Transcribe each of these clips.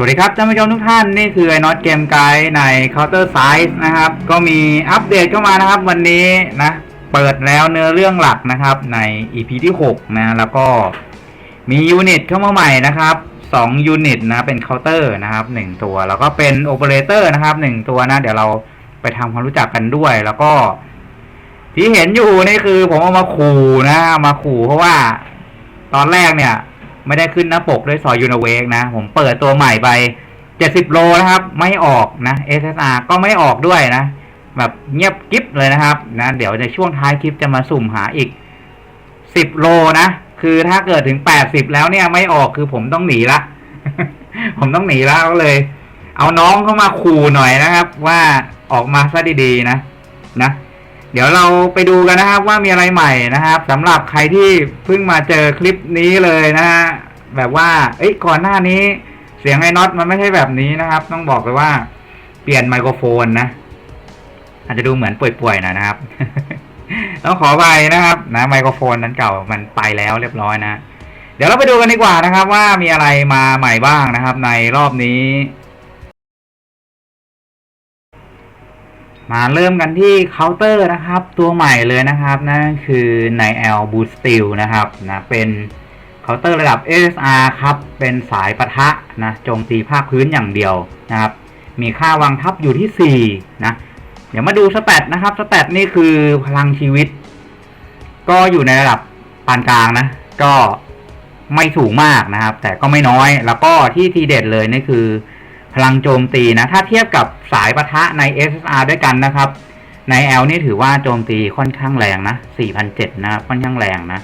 สวัสดีครับท่านผู้ชมทุกท่านนี่คือไอ้น็อตเกมไกด์ใน Counter Size นะครับ ก็มีอัปเดตเข้ามานะครับ วันนี้นะ เปิดแล้วเนื้อเรื่องหลักนะครับ ใน EP ที่ 6 นะ แล้วก็มียูนิตเข้ามาใหม่นะครับ2ยูนิตนะ เป็นเคาน์เตอร์นะครับ 1 ตัว แล้วก็เป็นโอเปอเรเตอร์นะครับ 1 ตัวนะ เดี๋ยวเราไปทำความรู้จักกันด้วย แล้วก็ ที่เห็นอยู่นี่คือผมเอามาขู่นะมาขู่เพราะว่าตอนแรกเนี่ย ไม่ได้ขึ้นหน้าปกด้วยซอยยูนเวกนะ ผมเปิดตัวใหม่ไป70โลนะครับ ไม่ออกนะ SSR ก็ไม่ออกด้วยนะ แบบเงียบกิ๊บเลยนะครับนะเดี๋ยวในช่วงท้ายคลิปจะมาสุ่มหาอีก10โลนะ คือถ้าเกิดถึง80แล้วเนี่ยไม่ออกคือผมต้องหนีละ ผมต้องหนีล้วก็เลย เอาน้องเข้ามาขู่หน่อยนะครับ ว่าออกมาซะดีๆนะนะ เดี๋ยวเราไปดูกันนะครับว่ามีอะไรใหม่นะครับสำหรับใครที่เพิ่งมาเจอคลิปนี้เลยนะฮะแบบว่าเอ้ยก่อนหน้านี้ เสียงไอ้น็อตมันไม่ใช่แบบนี้นะครับ ต้องบอกเลยว่าเปลี่ยนไมโครโฟนนะ อาจจะดูเหมือนป่วยๆหน่อยนะครับ ต้องขอไปนะครับ นะไมโครโฟนนั้นเก่ามันไปแล้วเรียบร้อยนะ เดี๋ยวเราไปดูกันดีกว่านะครับ ว่ามีอะไรมาใหม่บ้างนะครับ ในรอบนี้ มาเริ่มกันที่เคาน์เตอร์นะครับ ตัวใหม่เลยนะครับ นั่นคือใน L Boost Steel นะครับนะเป็นเคาน์เตอร์ระดับ SR ครับ เป็นสายปะทะนะโจมตีภาคพื้นอย่างเดียวนะครับ มีค่าวางทับอยู่ที่ 4 นะ เดี๋ยวมาดูสแตทนะครับสแตทนี่คือพลังชีวิต ก็อยู่ในระดับปานกลางนะ ก็ไม่สูงมากนะครับ แต่ก็ไม่น้อยแล้วก็ที่ทีเด็ดเลยนี่คือพลังโจมตีนะ ถ้าเทียบกับ สายปะทะใน SSR ด้วยกันนะครับ ใน L นี่ถือว่าโจมตีค่อนข้างแรงนะ4,007นะครับค่อนข้างแรงนะ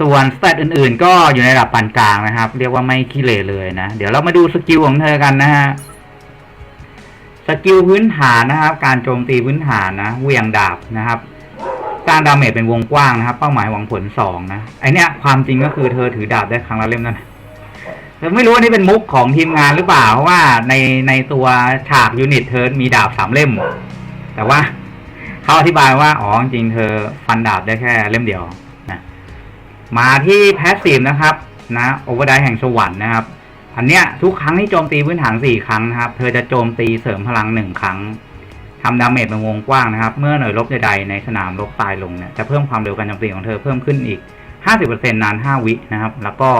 ส่วนสเตตอื่นๆ ก็อยู่ในระดับปานกลางนะครับ เรียกว่าไม่ขี้เหร่เลยนะ เดี๋ยวเรามาดูสกิลของเธอกันนะฮะสกิลพื้นฐานนะครับ การโจมตีพื้นฐานนะเหวี่ยงดาบนะครับสร้างดาเมจเป็นวงกว้างนะครับ เป้าหมายหวังผลสองนะไอเนี้ยความจริงก็คือเธอถือดาบได้ครั้งละเล่มนั่น ไม่รู้ว่านี่เป็นมุกของทีมงานหรือเปล่า เพราะว่าในในตัวฉากยูนิตเธอมีดาบสามเล่ม แต่ว่าเขาอธิบายว่า อ๋อจริงเธอฟันดาบได้แค่เล่มเดียวนะมาที่แพสซีฟนะครับ นะโอเวอร์ไดแห่งสวรรค์นะครับ อันเนี้ยทุกครั้งที่โจมตีพื้นฐานสี่ครั้งนะครับ เธอจะโจมตีเสริมพลังหนึ่งครั้งทำดาเมจเป็นวงกว้างนะครับ เมื่อหน่วยรบใดๆในสนามรบตายลงเนี่ยจะเพิ่มความเร็วการโจมตีของเธอเพิ่มขึ้นอีก 50%นาน 5 วินะครับ แล้วก็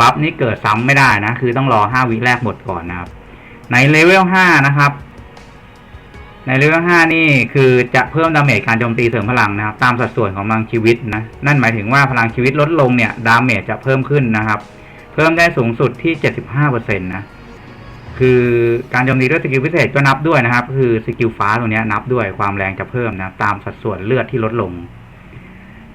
บัฟนี้เกิดซ้ำไม่ได้นะ คือต้องรอ 5 วิแรกหมดก่อนนะครับ ในเลเวล 5 นะครับ ในเลเวล 5 นี่คือจะเพิ่มดาเมจการโจมตีเสริมพลังนะครับ ตามสัดส่วนของพลังชีวิตนะ นั่นหมายถึงว่าพลังชีวิตลดลงเนี่ย ดาเมจจะเพิ่มขึ้นนะครับ เพิ่มได้สูงสุดที่ 75%นะ คือการโจมตีด้วยสกิลพิเศษก็นับด้วยนะครับ คือสกิลฟ้าตัวนี้นับด้วยความแรงจะเพิ่มนะ ตามสัดส่วนเลือดที่ลดลง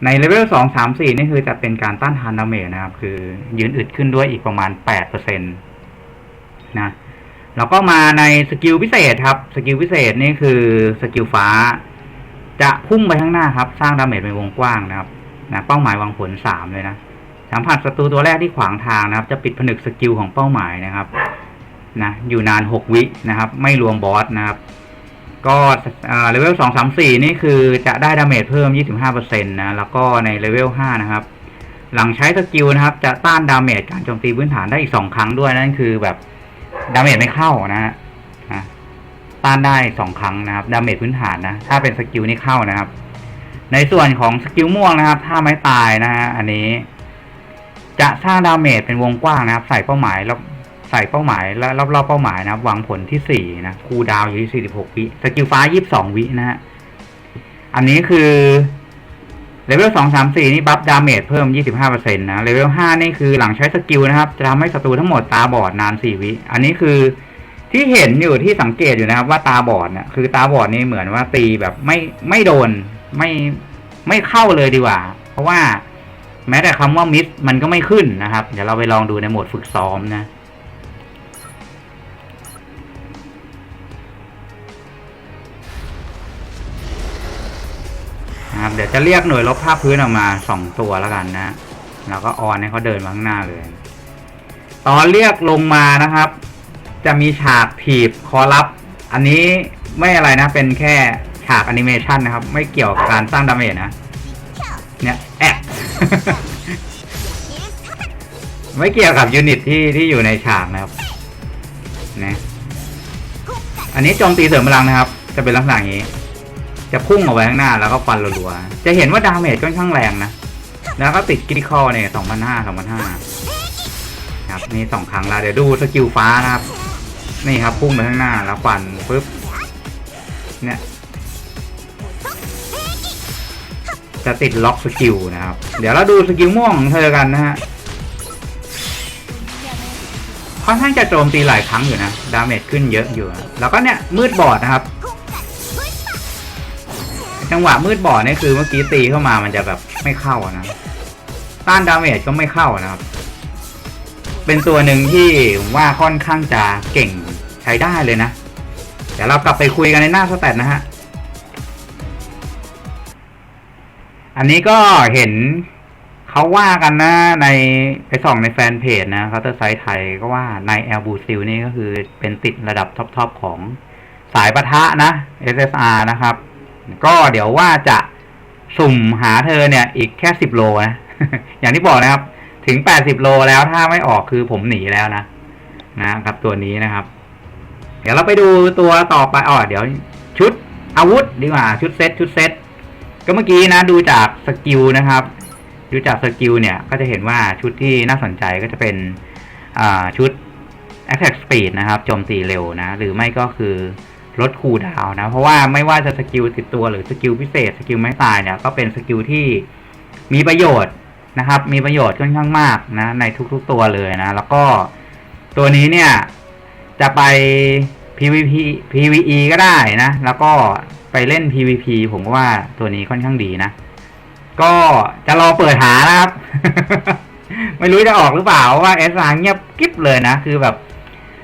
ในเลเวลสองสามสี่นี่คือจะเป็นการต้านทานดาเมจนะครับ คือยืนอึดขึ้นด้วยอีกประมาณแปดเปอร์เซ็นตนะแล้วก็มาในสกิลพิเศษครับ สกิลพิเศษนี่คือสกิลฟ้า จะพุ่งไปข้างหน้าครับ สร้างดาเมจเป็นวงกว้างนะครับนะเป้าหมายวางผลสามเลยนะสัมผัสศัตรูตัวแรกที่ขวางทางนะครับ จะปิดผนึกสกิลของเป้าหมายนะครับนะอยู่นานหกวินะครับ ไม่รวมบอสนะครับ ก็เลเวลสองสามสี่นี่คือจะได้ดาเมจเพิ่ม25%นต์นะ แล้วก็ในเลเวล5นะครับ หลังใช้สกิลนะครับ จะต้านดาเมจการโจมตีพื้นฐานได้อีก2ครั้งด้วย นั่นคือแบบดาเมจไม่เข้านะฮะต้านได้2ครั้งนะครับ ดาเมจพื้นฐานนะ ถ้าเป็นสกิลนี่เข้านะครับ ในส่วนของสกิลม่วงนะครับ ถ้าไม่ตายนะฮะ อันนี้ จะสร้างดาเมจเป็นวงกว้างนะครับ ใส่เป้าหมายแล้ว ใส่เป้าหมายและรอบๆเป้าหมายนะครับหวังผลที่สี่นะคูดาวอยู่ที่สี่สิบหกวิสกิลฟ้ายี่สิบสองวินะฮะอันนี้คือเลเวลสองสามสี่นี่บัฟดาเมจเพิ่มยี่สิบห้าเปอร์เซ็นต์นะเลเวลห้านี่คือหลังใช้สกิลนะครับ จะทำให้ศัตรูทั้งหมดตาบอดนานสี่วิ อันนี้คือที่เห็นอยู่ที่สังเกตอยู่นะครับ ว่าตาบอดเนี่ยคือตาบอดนี่เหมือนว่าตีแบบไม่ไม่โดนไม่ไม่เข้าเลยดีกว่า เพราะว่า แม้แต่คำว่ามิสมันก็ไม่ขึ้นนะครับ เดี๋ยวเราไปลองดูในโหมดฝึกซ้อมนะ นะครับเดี๋ยวจะเรียกหน่วยลบภาคพื้นออกมาสองตัวแล้วกันนะ แล้วก็ออนให้เขาเดินมาข้างหน้าเลย ตอนเรียกลงมานะครับ จะมีฉากถีบคอรับ อันนี้ไม่อะไรนะ เป็นแค่ฉากแอนิเมชันนะครับ ไม่เกี่ยวกับการสร้างดาเมจนะ เนี่ยแอกไม่เกี่ยวกับยูนิตที่ที่อยู่ในฉากนะครับนะอันนี้โจมตีเสริมพลังนะครับ จะเป็นลักษณะอย่างนี้ จะพุ่งออกไปข้างหน้าแล้วก็ฟันรัวๆ จะเห็นว่าดาเมจค่อนข้างแรงนะ แล้วก็ติดกิริคอเนี่ยสองพันห้าสองพันห้าครับนี่สองครั้งแล้วเดี๋ยวดูสกิลฟ้านะครับ นี่ครับพุ่งไปข้างหน้าแล้วฟันปุ๊บ เนี่ยจะติดล็อกสกิลนะครับ เดี๋ยวเราดูสกิลม่วงเธอกันนะฮะค่อนข้างจะโจมตีหลายครั้งอยู่นะ ดาเมจขึ้นเยอะอยู่ แล้วก็เนี่ยมืดบอดนะครับ จังหวะมืดบอดนี่คือเมื่อกี้ตีเข้ามามันจะแบบไม่เข้านะ ต้านดาเมจก็ไม่เข้านะครับ เป็นตัวหนึ่งที่ผมว่าค่อนข้างจะเก่งใช้ได้เลยนะ เดี๋ยวเรากลับไปคุยกันในหน้าสแตทนะฮะ อันนี้ก็เห็นเขาว่ากันนะในไปส่องในแฟนเพจนะเขาเตอร์ไซต์ไทยก็ว่าในแอลบูซิลนี่ก็คือเป็นติดระดับท็อปๆของสายปะทะนะ SSR นะครับ ก็เดี๋ยวว่าจะสุ่มหาเธอเนี่ย อีกแค่สิบโลนะ อย่างที่บอกนะครับ ถึงแปดสิบโลแล้วถ้าไม่ออกคือผมหนีแล้วนะนะครับตัวนี้นะครับ เดี๋ยวเราไปดูตัวต่อไปอ๋อเดี๋ยวชุดอาวุธดีกว่าชุดเซตชุดเซตก็เมื่อกี้นะดูจากสกิลนะครับ ดูจากสกิลเนี่ยก็จะเห็นว่าชุดที่น่าสนใจก็จะเป็นอ่าชุด attack speed นะครับโจมตีเร็วนะ หรือไม่ก็คือ ลดคูดาวนะ เพราะว่าไม่ว่าจะสกิลติดตัวหรือสกิลพิเศษสกิลไม่ตายเนี่ยก็เป็นสกิลที่มีประโยชน์นะครับ มีประโยชน์ค่อนข้างมากนะ ในทุกๆตัวเลยนะ แล้วก็ตัวนี้เนี่ยจะไป PVP PVE ก็ได้นะ แล้วก็ไปเล่น PVP ผมว่าตัวนี้ค่อนข้างดีนะ ก็จะรอเปิดหานะครับ ไม่รู้จะออกหรือเปล่าว่าเอสอาเงียบกิ๊บเลยนะ คือแบบ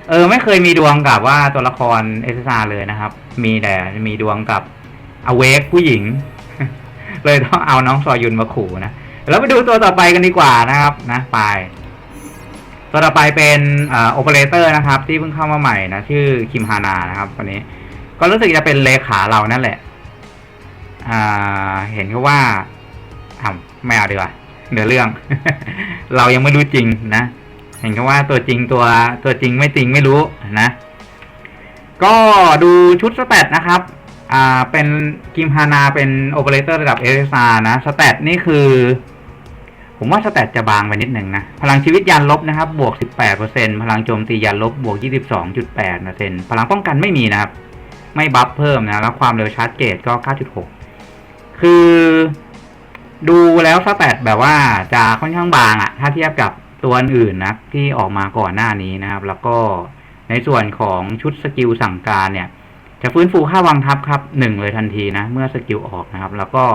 เออ ไม่เคยมีดวงกับว่าตัวละครเอสอาเลยนะครับ มีแต่มีดวงกับอเวกผู้หญิง เลยต้องเอาน้องซอยุนมาขู่นะแล้วไปดูตัวต่อไปกันดีกว่านะครับ นะไป ตัวต่อไปเป็นโอเปอเรเตอร์นะครับ ที่เพิ่งเข้ามาใหม่นะ ชื่อคิมฮานานะครับคนนี้ ก็รู้สึกจะเป็นเลขาเรานั่นแหละ อ่า เห็นเขาว่าทำไม่เอาดีกว่าเดี๋ยวเรื่อง เรายังไม่รู้จริงนะ ห็นเขาว่าตัวจริงตัวตัวจริงไม่จริงไม่รู้นะ ก็ดูชุดสแตทนะครับ อ่าเป็นคิมฮานาเป็นโอเปอเรเตอร์ระดับเอสานะสแตทนี่คือ ผมว่าสแตทจะบางไปนิดหนึ่งนะ พลังชีวิตยันลบนะครับ บวก 18%พลังโจมตียันลบบวก 22.8%พลังป้องกันไม่มีนะครับ ไม่บัฟเพิ่มนะ แล้วความเร็วชาร์จเกตก็ 9.6 คือดูแล้วสแตทแบบว่าจะค่อนข้างบางอะถ้าเทียบกับ ตัวอื่นนะที่ออกมาก่อนหน้านี้นะครับ แล้วก็ในส่วนของชุดสกิลสั่งการเนี่ย จะฟื้นฟูค่าวางทับครับหนึ่งเลยทันทีนะ เมื่อสกิลออกนะครับ แล้วก็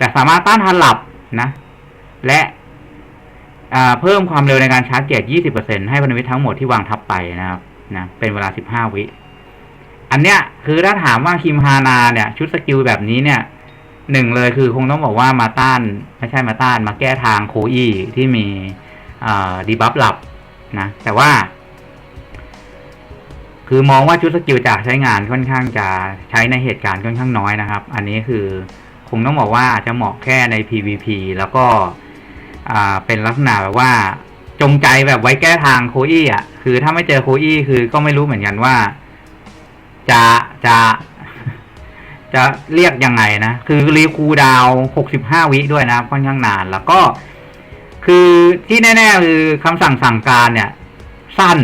จะสามารถต้านทานหลับนะ และเพิ่มความเร็วในการชาร์จเกต20%ให้พันธมิตรทั้งหมดที่วางทับไปนะครับนะเป็นเวลา 15 วิ อันเนี้ยคือถ้าถามว่าคิมฮานาเนี่ย ชุดสกิลแบบนี้เนี่ยหนึ่งเลยคือคงต้องบอกว่ามาต้าน ไม่ใช่มาต้านมาแก้ทางโคอี้ที่มี ดีบัฟหลับนะ แต่ว่า คือมองว่าชุดสกิลจากใช้งานค่อนข้างจะใช้ในเหตุการณ์ค่อนข้างน้อยนะครับ อันนี้คือคงต้องบอกว่าอาจจะเหมาะแค่ใน PVP แล้วก็เป็นลักษณะแบบว่าจงใจแบบไว้แก้ทางโคอี้อะ คือถ้าไม่เจอโคอี้คือก็ไม่รู้เหมือนกันว่า จะจะ จะเรียกยังไงนะ คือรีคูดาวหกสิบห้าวิด้วยนะค่อนข้างนาน แล้วก็ คือที่แน่ๆคือคำสั่งสั่งการเนี่ย สั้น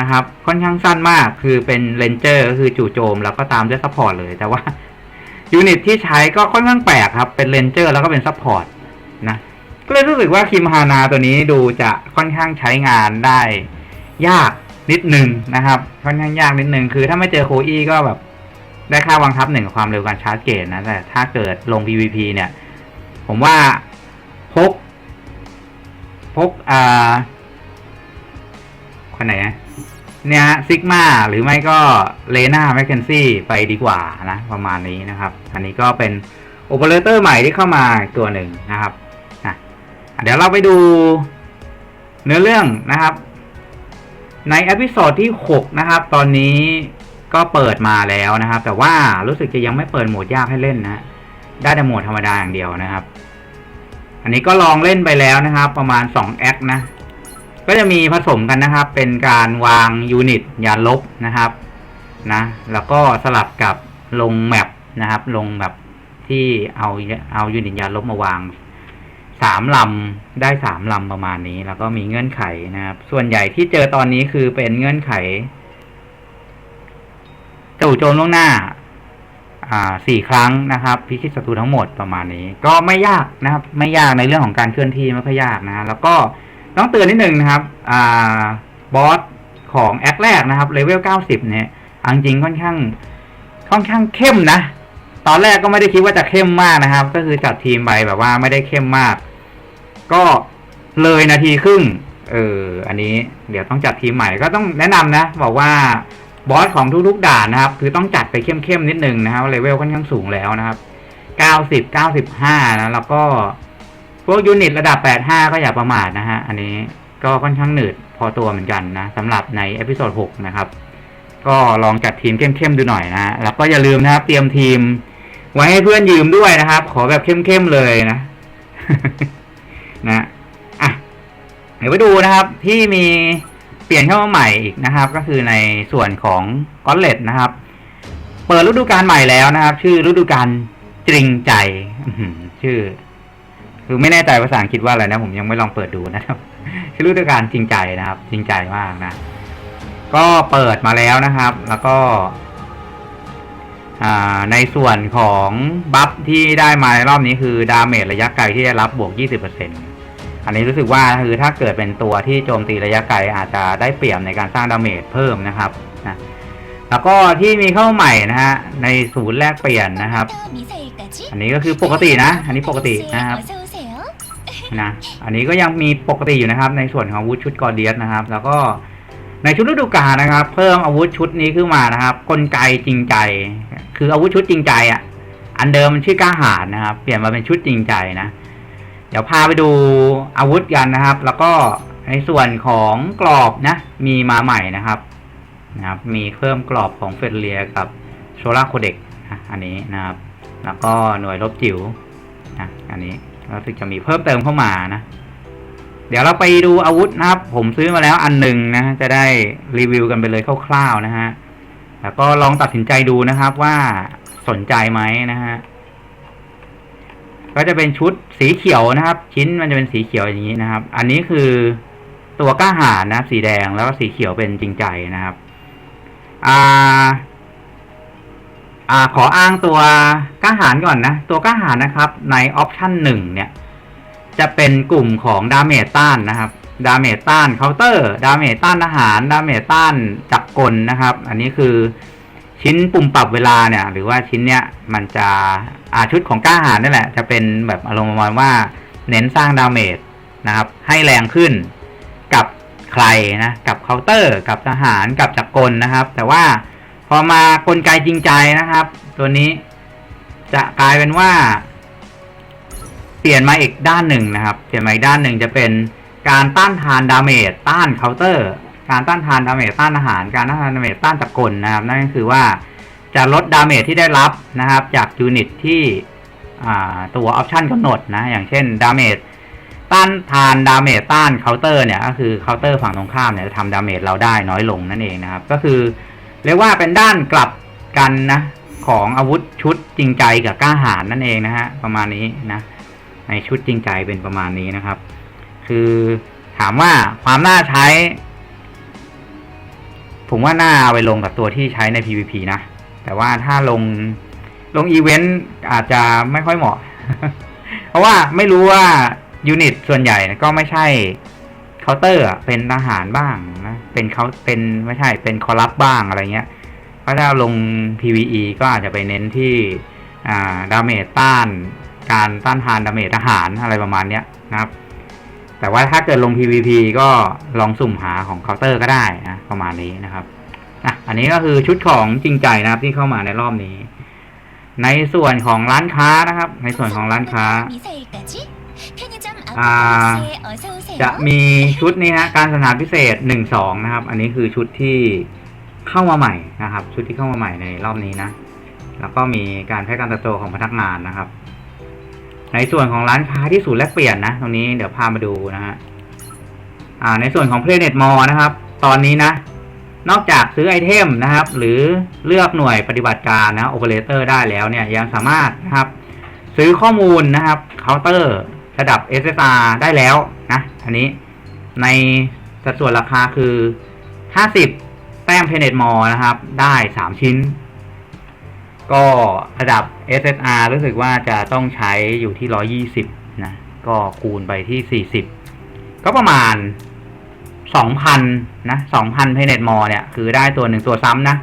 นะครับ ค่อนข้างสั้นมากคือเป็นเลนเจอร์ก็คือจู่โจม แล้วก็ตามด้วยซัพพอร์ตเลยแต่ว่ายูนิตที่ใช้ก็ค่อนข้างแปลกครับ เป็นเลนเจอร์แล้วก็เป็นซัพพอร์ตนะก็เลยรู้สึกว่าคิมฮานาตัวนี้ดูจะค่อนข้างใช้งานได้ ยากนิดนึงนะครับ ค่อนข้างยากนิดนึงคือถ้าไม่เจอโคอี้ก็แบบได้ค่าวางทับหนึ่งความเร็วการชาร์จเกตนะแต่ถ้าเกิดลง PVP เนี่ย ผมว่าพก พกอ่าคนไหนนะเนี่ยซิกมาหรือไม่ก็เลนาแมคเคนซี่ไปดีกว่านะ ประมาณนี้นะครับ อันนี้ก็เป็นโอเปอเรเตอร์ใหม่ที่เข้ามาตัวหนึ่งนะครับเดี๋ยวเราไปดูเนื้อเรื่องนะครับ ในอพิโซดที่ 6 นะครับ ตอนนี้ก็เปิดมาแล้วนะครับ แต่ว่ารู้สึกจะยังไม่เปิดโหมดยากให้เล่นนะ ได้แต่โหมดธรรมดาอย่างเดียวนะครับ อันนี้ก็ลองเล่นไปแล้วนะครับ ประมาณ2แอคนะ ก็จะมีผสมกันนะครับ เป็นการวางยูนิตยานลบนะครับนะแล้วก็สลับกับลงแมปนะครับ ลงแบบที่เอาเอายูนิตยานลบมาวางสามลำได้สามลำประมาณนี้ แล้วก็มีเงื่อนไขนะครับ ส่วนใหญ่ที่เจอตอนนี้คือเป็นเงื่อนไขจู่โจมล่วงหน้าอ่า สี่ครั้งนะครับ พิชิตศัตรูทั้งหมดประมาณนี้ ก็ไม่ยากนะครับ ไม่ยากในเรื่องของการเคลื่อนที่ไม่ค่อยยากนะแล้วก็ต้องเตือนนิดนึงนะครับอ่าบอสของแอคแรกนะครับเลเวลเก้าสิบเนี่ยจริงค่อนข้างค่อนข้างเข้มนะ ตอนแรกก็ไม่ได้คิดว่าจะเข้มมากนะครับ ก็คือจัดทีมไปแบบว่าไม่ได้เข้มมาก ก็เลยนาทีครึ่งเอออันนี้เดี๋ยวต้องจัดทีมใหม่ก็ต้องแนะนำนะ บอกว่า บอสของทุกๆด่านนะครับ คือต้องจัดไปเข้มๆนิดนึงนะครับเลเวลค่อนข้างสูงแล้วนะครับเก้าสิบเก้าสิบห้านะแล้วก็พวกยูนิตระดับแปดห้าก็อย่าประมาทนะฮะอันนี้ก็ค่อนข้างหนืดพอตัวเหมือนกันนะสำหรับในเอพิโซดหกนะครับ ก็ลองจัดทีมเข้มๆดูหน่อยนะฮะแล้วก็อย่าลืมนะครับเตรียมทีม ไว้ให้เพื่อนยืมด้วยนะครับ ขอแบบเข้มๆเลยนะ นะอะเดี๋ยวไปดูนะครับที่มี เปลี่ยนเข้ามาใหม่อีกนะครับ ก็คือในส่วนของกอนเลตนะครับ เปิดฤดูกาลใหม่แล้วนะครับ ชื่อฤดูกาลจริงใจชื่อ คือไม่แน่ใจภาษาอังกฤษว่าอะไรนะ ผมยังไม่ลองเปิดดูนะครับ ชื่อฤดูกาลจริงใจนะครับ จริงใจมากนะ ก็เปิดมาแล้วนะครับ แล้วก็ในส่วนของบัฟที่ได้มาในรอบนี้คือดาเมจระยะไกลที่ได้รับบวก 20% อันนี้รู้สึกว่าคือถ้าเกิดเป็นตัวที่โจมตีระยะไกลอาจจะได้เปรียบในการสร้างดาเมจเพิ่มนะครับนะแล้วก็ที่มีเข้าใหม่นะฮะในศูนย์แลกเปลี่ยนนะครับ อันนี้ก็คือปกตินะ อันนี้ปกตินะครับนะอันนี้ก็ยังมีปกติอยู่นะครับ ในส่วนของอาวุธชุดกอร์เดียสนะครับ แล้วก็ในชุดฤดูกาลนะครับ เพิ่มอาวุธชุดนี้ขึ้นมานะครับ กลไกจริงใจ คืออาวุธชุดจริงใจอะ อันเดิมมันชื่อกล้าหาญนะครับ เปลี่ยนมาเป็นชุดจริงใจนะ เดี๋ยวพาไปดูอาวุธกันนะครับ แล้วก็ในส่วนของกรอบนะ มีมาใหม่นะครับนะครับ มีเพิ่มกรอบของเฟดเลียกับโชล่าโคเด็กนะอันนี้นะครับ แล้วก็หน่วยลบจิ๋วนะอันนี้รู้สึกจะมีเพิ่มเติมเข้ามานะ เดี๋ยวเราไปดูอาวุธนะครับ ผมซื้อมาแล้วอันหนึ่งนะ จะได้รีวิวกันไปเลยคร่าวๆนะฮะ แล้วก็ลองตัดสินใจดูนะครับว่าสนใจไหมนะฮะ ก็จะเป็นชุดสีเขียวนะครับ ชิ้นมันจะเป็นสีเขียวอย่างนี้นะครับ อันนี้คือตัวกล้าหาญนะครับ สีแดงแล้วก็สีเขียวเป็นจริงใจนะครับอ่าอ่าขออ้างตัวกล้าหาญก่อนนะ ตัวกล้าหาญนะครับ ในออปชั่นหนึ่งเนี่ย จะเป็นกลุ่มของดาเมจต้านนะครับดาเมจต้านเคาน์เตอร์ดาเมจต้านทหารดาเมจต้านจักรกลนะครับ อันนี้คือ ชิ้นปุ่มปรับเวลาเนี่ย หรือว่าชิ้นเนี้ยมันจะอาชุดของกล้าหาญนี่แหละ จะเป็นแบบอารมณ์ประมาณว่าเน้นสร้างดาเมจนะครับ ให้แรงขึ้นกับใครนะกับเคาน์เตอร์ กับทหารกับจักรกลนะครับ แต่ว่าพอมากลไกจริงใจนะครับ ตัวนี้จะกลายเป็นว่า เปลี่ยนมาอีกด้านหนึ่งนะครับ เปลี่ยนมาอีกด้านหนึ่งจะเป็นการต้านทานดาเมจต้านเคาน์เตอร์ การต้านทานดาเมจต้านอาหาร การต้านทานดาเมจต้านจักลนะครับ นั่นก็คือว่าจะลดดาเมจที่ได้รับนะครับ จากยูนิตที่ตัวออปชันกำหนดนะ อย่างเช่นดาเมจต้านทานดาเมจต้านเคาน์เตอร์เนี่ยก็คือเคาน์เตอร์ฝั่งตรงข้ามเนี่ยจะทำดาเมจเราได้น้อยลงนั่นเองนะครับ ก็คือเรียกว่าเป็นด้านกลับกันนะของอาวุธชุดจริงใจกับกล้าหาญนั่นเองนะฮะประมาณนี้นะ ในชุดจริงใจเป็นประมาณนี้นะครับ คือถามว่าความน่าใช้ ผมว่าน่าเอาไปลงกับตัวที่ใช้ใน PVP นะ แต่ว่าถ้าลงลงอีเวนต์อาจจะไม่ค่อยเหมาะ เพราะว่าไม่รู้ว่ายูนิตส่วนใหญ่ก็ไม่ใช่เคาน์เตอร์เป็นทหารบ้างนะเป็นเขาเป็นไม่ใช่เป็นคอรับบ้างอะไรเงี้ยเพราะถ้าลง PVE ก็อาจจะไปเน้นที่อ่าดาเมจต้าน การต้านทานดาเมจทหารอะไรประมาณเนี้ยนะครับ แต่ว่าถ้าเกิดลง PVP ก็ลองสุ่มหาของเคาน์เตอร์ก็ได้นะประมาณนี้นะครับอะอันนี้ก็คือชุดของจริงใจนะครับที่เข้ามาในรอบนี้ ในส่วนของร้านค้านะครับ ในส่วนของร้านค้าจะมีชุดนี้ฮะการสถานพิเศษหนึ่งสองนะครับ อันนี้คือชุดที่เข้ามาใหม่นะครับ ชุดที่เข้ามาใหม่ในรอบนี้นะ แล้วก็มีการใช้การเติบโตของพนักงานนะครับ ในส่วนของร้านค้าที่ศูนย์แลกเปลี่ยนนะ ตรงนี้เดี๋ยวพามาดูนะฮะอ่า ในส่วนของ Planet m o r นะครับ ตอนนี้นะ นอกจากซื้อไอเทมนะครับ หรือเลือกหน่วยปฏิบัติการนะโอเปอเรเตอร์ได้แล้วเนี่ยยังสามารถนะครับ ซื้อข้อมูลนะครับเคาน์เตอร์ระดับ SSR ได้แล้วนะอันนี้ในสัดส่วนราคาคือ 50 แต้ม Planet m o r นะครับ ได้ 3 ชิ้น ก็ระดับ SSR รู้สึกว่าจะต้องใช้อยู่ที่ 120 นะ ก็คูณไปที่ 40 ก็ประมาณ 2,000 นะ 2,000เพเนตมอเนี่ย คือได้ตัวหนึ่งตัวซ้ำนะ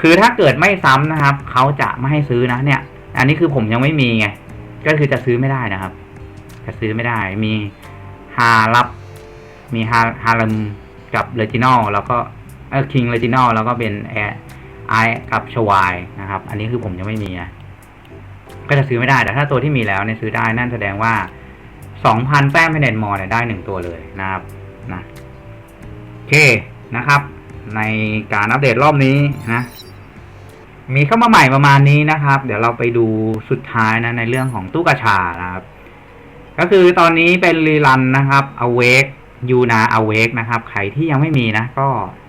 คือถ้าเกิดไม่ซ้ำนะครับ เขาจะไม่ให้ซื้อนะเนี่ย อันนี้คือผมยังไม่มีไง ก็คือจะซื้อไม่ได้นะครับ จะซื้อไม่ได้ มีฮารับ มีฮาฮารัมกับเลจินอลแล้วก็เออคิงเลจินอลแล้วก็เป็นแอร์ ไอกับชวายนะครับ อันนี้คือผมยังไม่มีนะก็จะซื้อไม่ได้แต่ถ้าตัวที่มีแล้วเนี่ยซื้อได้นั่นแสดงว่า 2,000แต้มเพเนตมอเนี่ยได้หนึ่งตัวเลยนะครับนะโอเคนะครับ ในการอัปเดตรอบนี้นะ มีเข้ามาใหม่ประมาณนี้นะครับ เดี๋ยวเราไปดูสุดท้ายนะในเรื่องของตู้กระชานะครับ ก็คือตอนนี้เป็นรีรันนะครับ awake ยูนา awake นะครับ ใครที่ยังไม่มีนะ ก็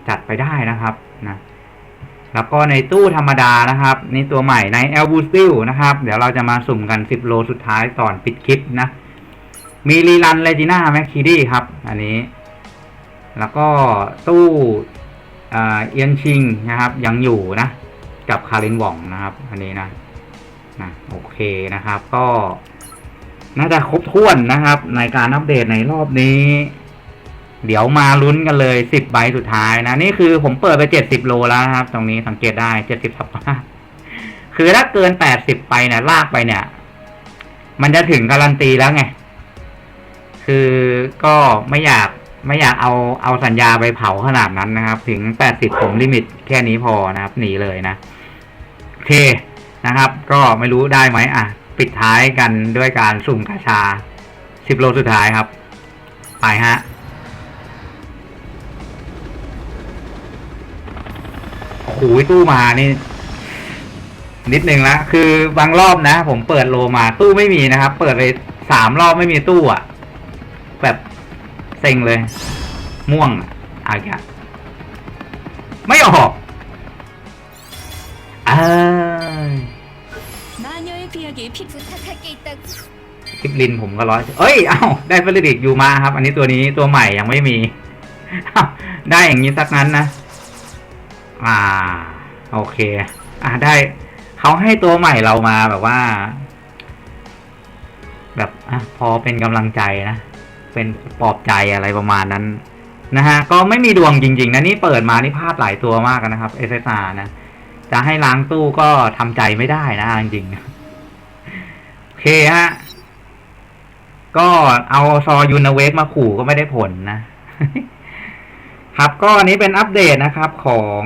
จัดไปได้นะครับนะ แล้วก็ในตู้ธรรมดานะครับนี่ตัวใหม่ใน e l b o o s t i l นะครับ เดี๋ยวเราจะมาสุ่มกัน 10 โลสุดท้ายก่อนปิดคลิปนะ มีรีรันเลจิน่าแมคคีดี้ครับ อันนี้ แล้วก็ตู้เอียนชิงนะครับ ยังอยู่นะ กับคารินหว่องนะครับ อันนี้นะนะโอเคนะครับ ก็ น่าจะครบถ้วนนะครับ ในการอัปเดตในรอบนี้ เดี๋ยวมาลุ้นกันเลยสิบใบสุดท้ายนะ นี่คือผมเปิดไปเจ็ดสิบโลแล้วนะครับ ตรงนี้สังเกตได้เจ็ดสิบสัปดาห์คือถ้าเกินแปดสิบไปเนี่ยลากไปเนี่ย มันจะถึงการันตีแล้วไง คือก็ไม่อยากไม่อยากเอาเอาสัญญาไปเผาขนาดนั้นนะครับ ถึงแปดสิบผมลิมิตแค่นี้พอนะครับ หนีเลยนะโอเคนะครับ ก็ไม่รู้ได้ไหมอะ ปิดท้ายกันด้วยการสุ่มกาชาสิบโลสุดท้ายครับ ไปฮะ หูตู้มานี่ นิดนึงละคือบางรอบนะผมเปิดโลมาตู้ไม่มีนะครับ เปิดไปสามรอบไม่มีตู้อะแบบเซ็งเลย ม่วงอาไรอะไม่ออกเอาคลิปลินผมก็ร้อย เอ้ย เอา้า ได้ฟลิดิกอยู่มาครับ อันนี้ตัวนี้ตัวใหม่ยังไม่มี ได้อย่างนี้สักนั้นนะ อ่า โอเค อ่าได้ เขาให้ตัวใหม่เรามาแบบว่า แบบอะพอเป็นกำลังใจนะ เป็นปลอบใจอะไรประมาณนั้น นะฮะ ก็ไม่มีดวงจริง ๆ นะนี่เปิดมานี่พลาดหลายตัวมากนะครับเอสอานะ จะให้ล้างตู้ก็ทำใจไม่ได้นะจริงๆ โอเคฮะก็เอาซอยูนเวกมาขู่ก็ไม่ได้ผลนะ ครับก็อันนี้เป็นอัปเดตนะครับของ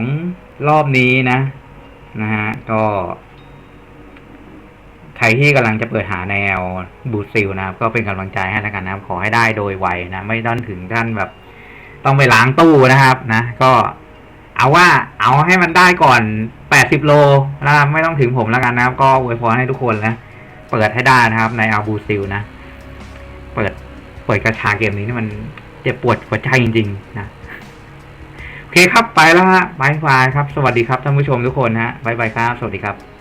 รอบนี้นะนะฮะก็ใครที่กำลังจะเปิดหาแนวบูซิลนะครับ ก็เป็นกำลังใจให้แล้วกันนะครับ ขอให้ได้โดยไวนะ ไม่ต้องถึงท่านแบบ ต้องไปล้างตู้นะครับนะ ก็เอาว่าเอาให้มันได้ก่อนแปดสิบโลนะไม่ต้องถึงผมแล้วกันนะครับ ก็อวยพรให้ทุกคนนะ เปิดให้ได้นะครับ ในอาบูซิลนะ เปิดเปิดกระชาเกมนี้นี่มันเจ็บปวดหัวใจจริง ๆ นะ เคครับไปแล้วฮะบายบายครับ สวัสดีครับท่านผู้ชมทุกคนฮะบายบายครับ สวัสดีครับ